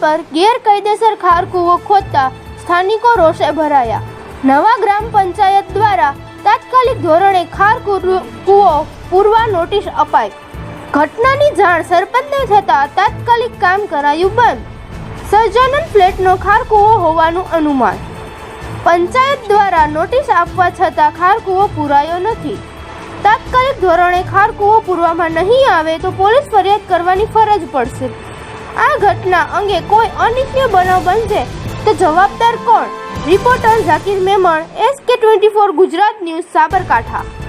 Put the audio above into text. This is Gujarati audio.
પર ગેરકાયદેસર ખારકુવો ખોદતા સ્થાનિકો રોષે ભરાયા. નવા ગ્રામ પંચાયત દ્વારા તાત્કાલિક ધોરણે ખાર કૂવો પૂરવા નોટિસ અપાઈ. ઘટનાની જાણ સરપંચને થતાં તાત્કાલિક કામ કરાયું બંધ. સહજાનંદ ફ્લેટનો ખાર કૂવો હોવાનું અનુમાન. પંચાયત દ્વારા નોટિસ આપવા છતાં ખાર કૂવો પૂરાયો નથી. તાત્કાલિક ધોરણે ખાર કૂવો પૂરવામાં નહીં આવે તો પોલીસ ફરિયાદ કરવાની ફરજ પડશે. આ ઘટના અંગે કોઈ અનિચ્છનીય બનાવ બનશે તો જવાબદાર કોણ? Reporter Zakir Memon S K twenty four Gujarat news Sabarkantha.